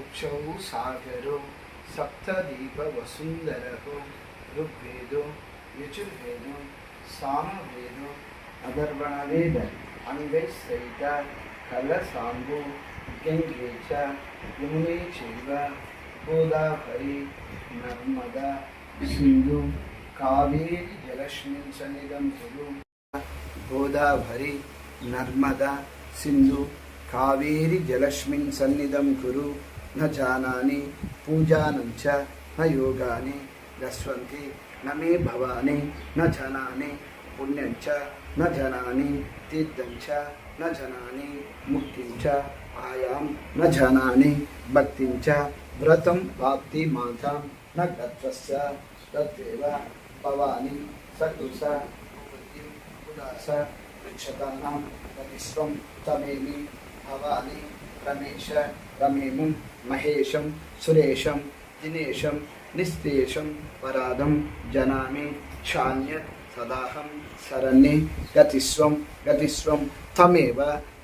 కుక్షౌ సాగరో సప్తదీప వసుందరో ఋగ్వేదో యజుర్వేదో సామవేదో అధర్వణవేద అంగైశ్రైత కలసాంబు గంగే చ యమునే చైవ గోదావరి నర్మదా సింధు కావేరి జలస్మిన్ సన్నిధం కురు గోదావరి నర్మదా సింధు కావేరి జలస్మిన్ సన్నిధం కురు న జానాని పూజానం చ న యోగాని రస్వంతి న మే భవాని న జనాని పుణ్యం చ న జనాని తీర్థం చ న జనాని ముక్తిం చ ఆయాం న జనాని భక్తిం చ వ్రతం వాప్తి మాతాం న గత్వస్య తత్వేవ భవాని रमेश रमेमुं महेशं सुरेशं दिनेशं निस्तेशं पराधं जनामि शान्य सदाहं शरण्ये गतिस्वं गतिस्वं तमेव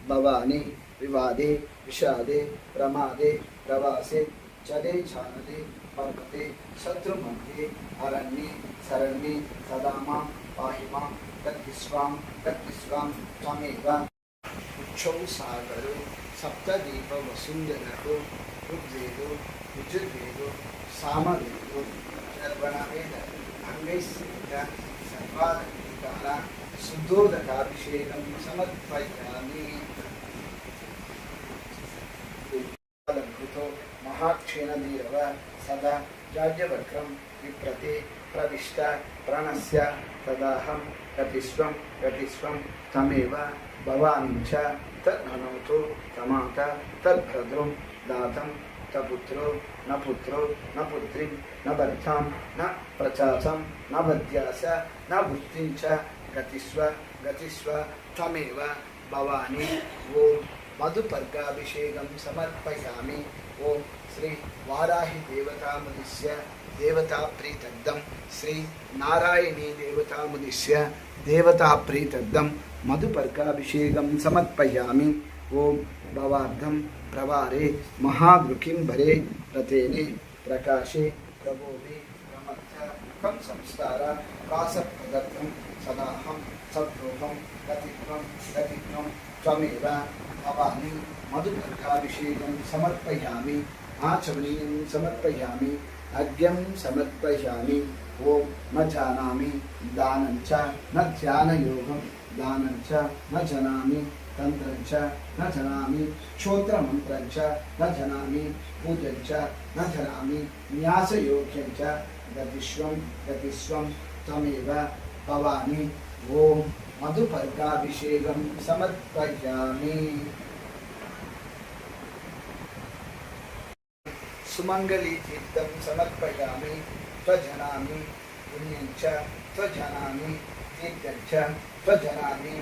भवानि विवादे विषादे प्रमादे प्रवासे जले जानते पर्वते शत्रुमध्ये अरण्ये शरण्ये सदा मां पाहि मां गतिस्वां गतिस्वां त्वमेव क्षौ सागरो सप्तदीप वसुंधरो ऋग्वेदो, यजुर्वेदो, सामवेदो सर्वणवेद सर्वाधिकार सदा जाज्यवक्रं प्रविष्ट, प्रणस्य, तदाहं गतिस्वं गतिस्वं तमेव च ప్రవిష్ట తమాత తద్భ్రద్రం దాతం తపుత్రో న పుత్రో న పుత్రిం న భర్తాం న ప్రచాసం న భద్యాస న వృత్తిం గతిస్వ గతిస్వ త్వమేవ భవాని ఓం మధుపర్గాభిషేకం సమర్పయామి ఓం శ్రీ వారాహి దేవతామునిస్య దేవతాప్రీతద్దం శ్రీ నారాయణీ దేవతామునిస్య దేవతా मधुपर्काभिषेक समर्पयामी। ओं भवार्धं प्रवारे महादृकिं भरे रतेने प्रकाशे प्रबोधे प्रमर्थकं संस्कार प्रासप्रदत्तं सदाहं सद्रूपं गतित्वं गतित्वं त्वमेव भवानि मधुपर्काभिषेकं समर्पयामी, आचमनीयं समर्पयामी अर्घ्यं समर्पयामी, ॐ न जानामि दानं च, न ध्यानयोगं దానం చ న జనామి తంత్రం చ న జనామి క్షోత్రమంత్రం చ న జనామి పూజం చ న జనామి న్యాసయోగ్యం చ గతిష్వం గతిస్వం త్వమేవ భవాని ఓం మధుపర్గాభిషేకం సమర్పయామి సుమంగళి తీర్థం సమర్పయామి త్వజనామి పుణ్యం చ త్వజనామి दीर्घञ्च त्वजनामि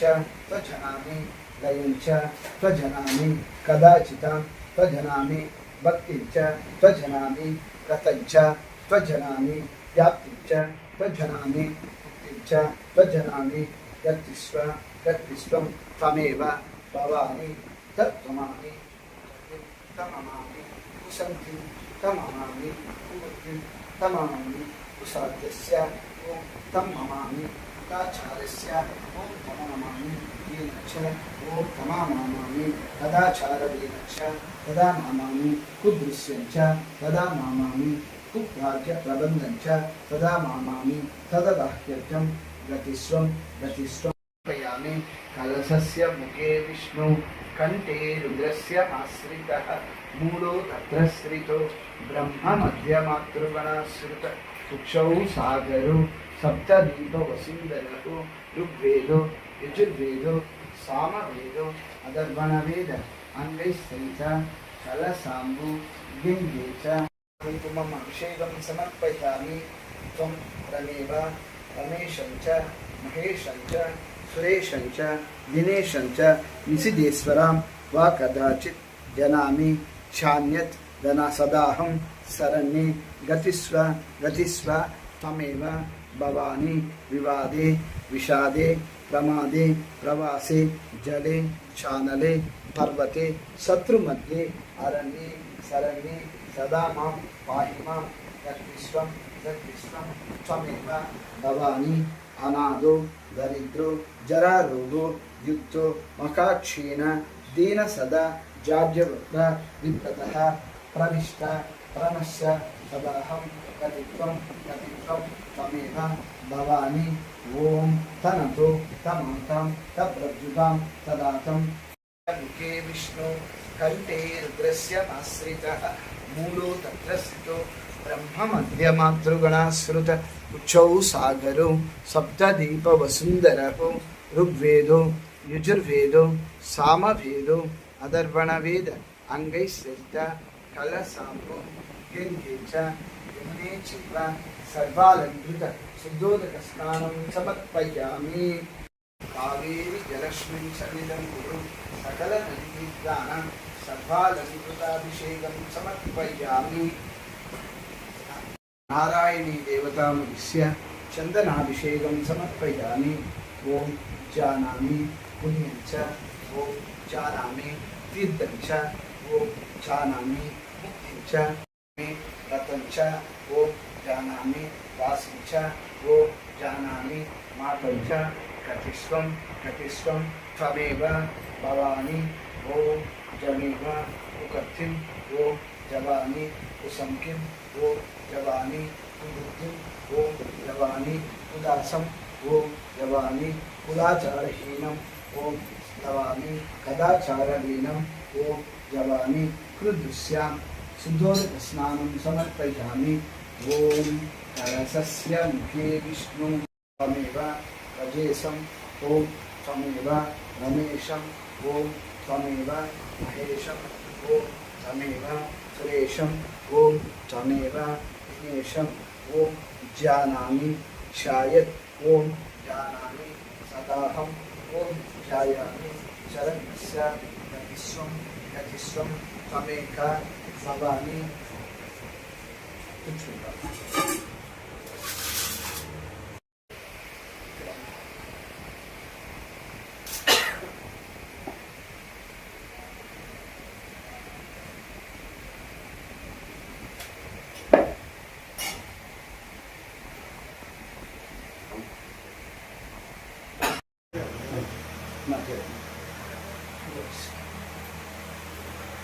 च त्वजनामि लयञ्च त्वजनामि कदाचित् त्वजनामि भक्तिञ्च त्वजनामि रतञ्च त्वजनामि व्याप्तिञ्च त्वजनामि मुक्तिञ्च त्वजनामि यत्तिस्व यत्तिस्त्वं त्वमेव भवामि तत्त्वमामि तममामि कुसन्ति तममामि कुमतिं तममामि कुसाद्यस्य ఓం తం మమామి కదాచారస్య ఓం తమ నమామి వీనక్ష ఓం తమా మామామి కదాచార వీనక్ష తదా మామామి కుదృశ్యం చ తదా మామామి కుప్రాజ్య ప్రబంధం చ తదా మామామి తదదాహ్యర్థం గతిస్వం గతిస్వం కల్పయామి కలశస్య ముఖే విష్ణు కంఠే రుద్రస్య ఆశ్రిత కుక్షౌ సాగరు సప్తదీప వసుందరో ఋగ్వేదో యజుర్వేదో సామవేదో అదర్వణవేద అన్వైశ్రైత కలసాంబు గింగే కుంకుమం అభిషేకం సమర్పయామి త్వం రమేవ రమేశం చ మహేశం చ సురేశం చ దినేశం చ నిసిదేశ్వరాం వా కదాచిత్ జనామి చాన్యత్ ధన సదాహం शरण्ये गतिस्व गतिस्व तमेव भवानी विवादे, विषादे, प्रमादे, प्रवासे, जले, चानले, पर्वते शत्रु शत्रुमध्ये अरण्ये, शरण्ये, सदा माँ, पाहि माँ यद्विश्वं यद्विश्वं त्वमेव भवानी अनादो, दरिद्रो, जरारोगो युक्तो मकाक्षीण दीन सदा जाड्यवृत्त विप्रतः, प्रविष्ट ప్రణశ్య సదాహం గతిత్వం గతిత్వం త్వమేవ భవాని ఓం తనతో తమంతం తప్రద్యుతాం తదాతం ముఖే విష్ణు కంఠే రుద్రస్య ఆశ్రిత మూలో తత్ర స్థితో బ్రహ్మ మధ్య మాతృగణాశ్రుత ఉచ్చౌ సాగరో సప్తదీప వసుందరో ఋగ్వేదో యజుర్వేదో సామవేదో అదర్వణ వేద అంగై శ్రద్ధ కలసాంబో గంగే చ యమునే చైవ సర్వాలంకృత శుద్ధోదక స్నానం సమర్పయామి. కావేరి జలస్మిన్ సమిదం గురు సకల నదీదాన సర్వాలంకృతాభిషేకం సమర్పయామి. నారాయణీ దేవతాముద్దిశ్య చందనాభిషేకం సమర్పయామి. ఓం జానామి పుణ్యం చ ఓం జానామి తీర్థం చ ఓం జానామి च में रतन च, वो जानामि, वासी च, वो जानामि, मातं च कतिस्वं कतिस्वं त्वमेव, भवानि, वो जमेव उकथिं वो जवानि, कुसंकिं, वो जवानि, कुबुद्धिं, वो जवानि उदासं वो जवानि कुलाचारहीनम् ॐ भवामि कदाचारलीनम् ॐ जवामि कृदृश्याम् स्नान समर्पया ओं कलश्य मुखे विष्णु त्वमेव रजेशम् ॐ त्वमेव रमेशम् ॐ त्वमेव महेशम् ॐ त्वमेव सुरेशम् ॐ त्वमेव दिनेशम् ॐ जानामि शायत् ॐ जानामि सदाहम् ॐ ध्यायामि शरणस्य विश्वम् Pakistan, Amerika, Zalani, Türkiye.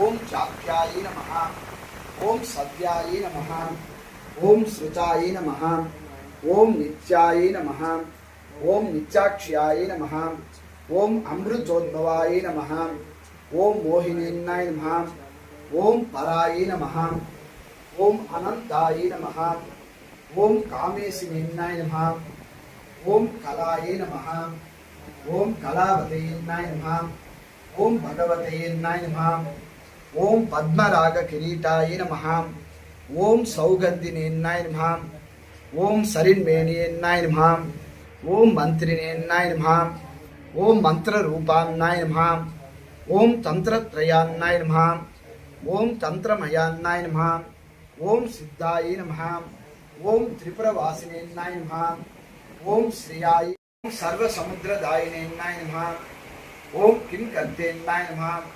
ஓம் சாப்பியாயி நமஹா ஓம் சத்யாயி நமஹா ஓம் ஸ்ருதாயி நமஹா ஓம் நித்யாயி நமஹா ஓம் நித்யாட்சியாயி நமஹா ஓம் அமிர்தோத்பவாயி நமஹா ஓம் மோகினேன்னாய் நமஹா ஓம் பராயி நமஹா ஓம் அனந்தாயி நமஹா ஓம் காமேசினேன்னாய் நமஹா ஓம் கலாயை நமஹா ஓம் கலாவதையன்னாய் நமஹா ஓம் பகவதையன்னாய் நமஹா ஓம் பத்மராக கிரீட்டாய நமஹாம் ஓம் சௌகந்தினேன்னாய் நமாம் ஓம் சரின்மேனியன்னாய் நமாம் ஓம் மந்திரினேன்னாய் நமாம் ஓம் மந்திர ரூபான்னாய் நமாம் ஓம் தந்திரத்ரயான்னாய் நமாம் ஓம் தந்திரமயான்னாய் நமாம் ஓம் சித்தாய நமாம் ஓம் திரிபுரவாசினேன்னாய் நமாம் ஓம் ஸ்ரீயாய் ஓம் சர்வசமுத்திரதாயினேன்னாய் நமாம் ஓம் கிம் கர்த்தேன்னாய் நமாம்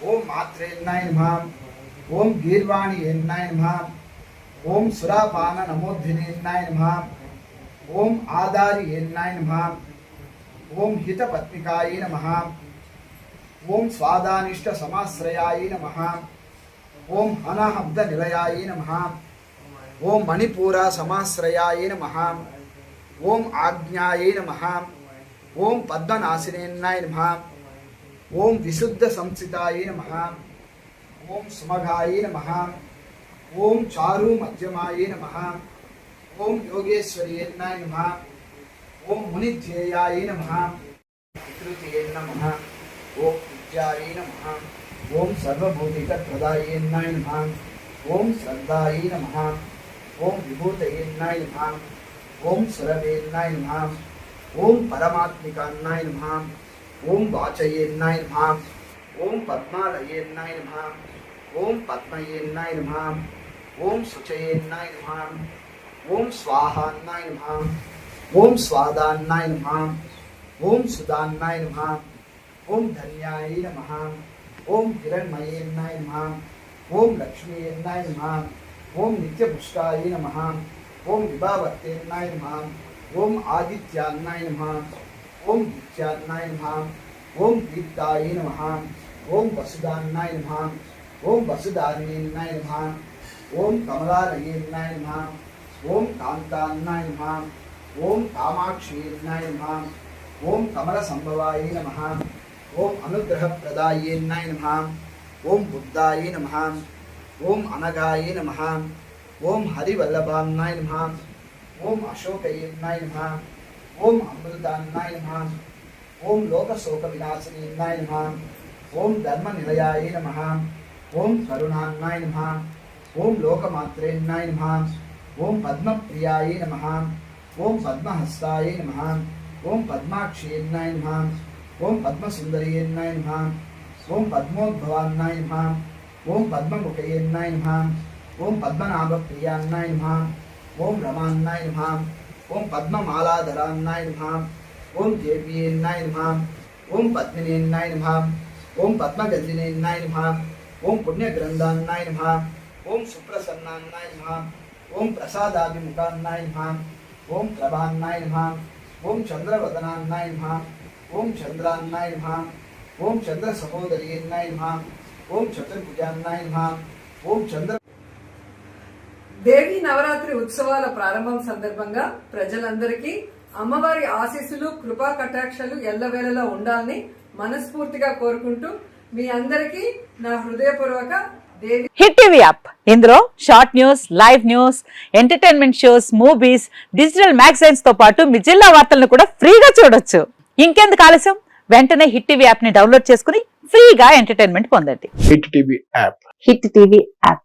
ఓం మాత్రేన్నాయ నమ ఓం గీర్వాణియేన్నాయ నమ ఓం సురాపాన నమోద్ధినేన్నాయ నమ ఓం ఆదారియేన్నాయ నమ ఓం హితపత్నికాయ నమ ఓం స్వాదానిష్ట సమాశ్రయాయ నమ ఓం అనాహబ్ద నిలయాయ నమ ఓం మణిపూర సమాశ్రయాయ నమ ఓం ఆజ్ఞాయ నమ ఓం పద్మనాశినేన్నాయ నమ ओम विशुद्ध संसिताय नमः ओम सुमघाय नमः ओम चारु मध्यमाय नमः ओम योगेश्वरीयन्नाय नमः ओम मुनिध्येयाय नमः पितृतेन नमः ओम विद्याय नमः ओम सर्वभूतिक सर्वभूतिकप्रदायन्नाय नमः ओम श्रद्धाय नमः ओम विभूतयन्नाय नमः ओम सुरवेन्नाय नमः ओम परमात्मिकान्नाय नमः ओम वाचये नमः ओम पद्मालये नमः ओम पद्मये नमः ओम सुचयेन्नाय नमः ओम स्वाहा नमः ओम स्वादा नमः ओम सुदान्नाय नमः ओम धन्याय नमः ओम हिरण्मयेन्नाय नमः ओम लक्ष्मीयेन्नाय नमः ओम नित्यपुष्टाय नमः ओम विभावते नमः ओम आदित्याय नमः ஓம் வித்யாத்னாய நமாம் ஓம் வித்தாய நமாம் ஓம் வசுதான்னாய நமாம் ஓம் வசுதாரணியன்னாய நமாம் ஓம் கமலாரணியன்னாய நமாம் ஓம் காந்தான்னாய நமாம் ஓம் காமாட்சியன்னாய நமாம் ஓம் கமலசம்பவாய நமாம் ஓம் அனுகிரகப்பிரதாயன்னாய நமாம் ஓம் புத்தாய நமாம் ஓம் அனகாய நமாம் ஓம் ஹரிவல்லபான்னாய் நமாம் ஓம் அசோகையன்னாய் நமாம் ओम अमृतान्नाय नम ओम लोक शोक विनाशिन्नाय नम ओम धर्म निलयाय नम ओम करुणा नाय नम ओम लोकमात्रेन्नाय नम ओम पद्मप्रियाय नम ओम पद्महस्ताय नम ओम पद्माक्षीन्नाय नम ओम पद्मसुंदरीन्नाय नमः ओम पद्मोद्भवान्नाय नम ओम पद्ममुखयन्नाय नमः ओम पद्मनाभप्रियान्नाय नमः ओम रमान्नाय नमः ఓం పద్మమాలాధరాన్నాయ నమ ఓం దేవ్యేన్నాయ నమ ఓం పద్మినేన్నాయ నమ ఓం పద్మగంధినేన్నాయ నమ ఓం పుణ్యగ్రంథాన్నాయ నమ ఓం సుప్రసన్నాన్నాయ నమ ఓం ప్రసాదాభిముఖాన్నాయ నమ ఓం ప్రభాన్నాయ నమ ఓం చంద్రవదనాన్నాయ నమ ఓం చంద్రాన్నాయ నమ ఓం చంద్ర సహోదరియేన్నాయ నమ ఓం చతుర్భుజాన్నాయ నమ ఓం చంద్ర దేవి నవరాత్రి ఉత్సవాల ప్రారంభం సందర్భంగా ప్రజలందరికీ అమ్మవారి ఆశీస్సులు కృపా కటాక్షలు ఎల్లవేళలా ఉండాలని మనస్ఫూర్తిగా కోరుకుంటూ మీ అందరికీ నా హృదయపూర్వక దేవి హిట్ టీవీ యాప్. ఇందులో short news live news entertainment shows movies digital మ్యాగజైన్స్తో పాటు మీ జిల్లా వార్తలను కూడా ఫ్రీగా చూడొచ్చు. ఇంకెందుకు ఆలస్యం? వెంటనే హిట్ టీవీ యాప్ని డౌన్లోడ్ చేసుకుని ఫ్రీగా ఎంటర్టైన్మెంట్ పొందండి. Hit TV app. Hit TV app.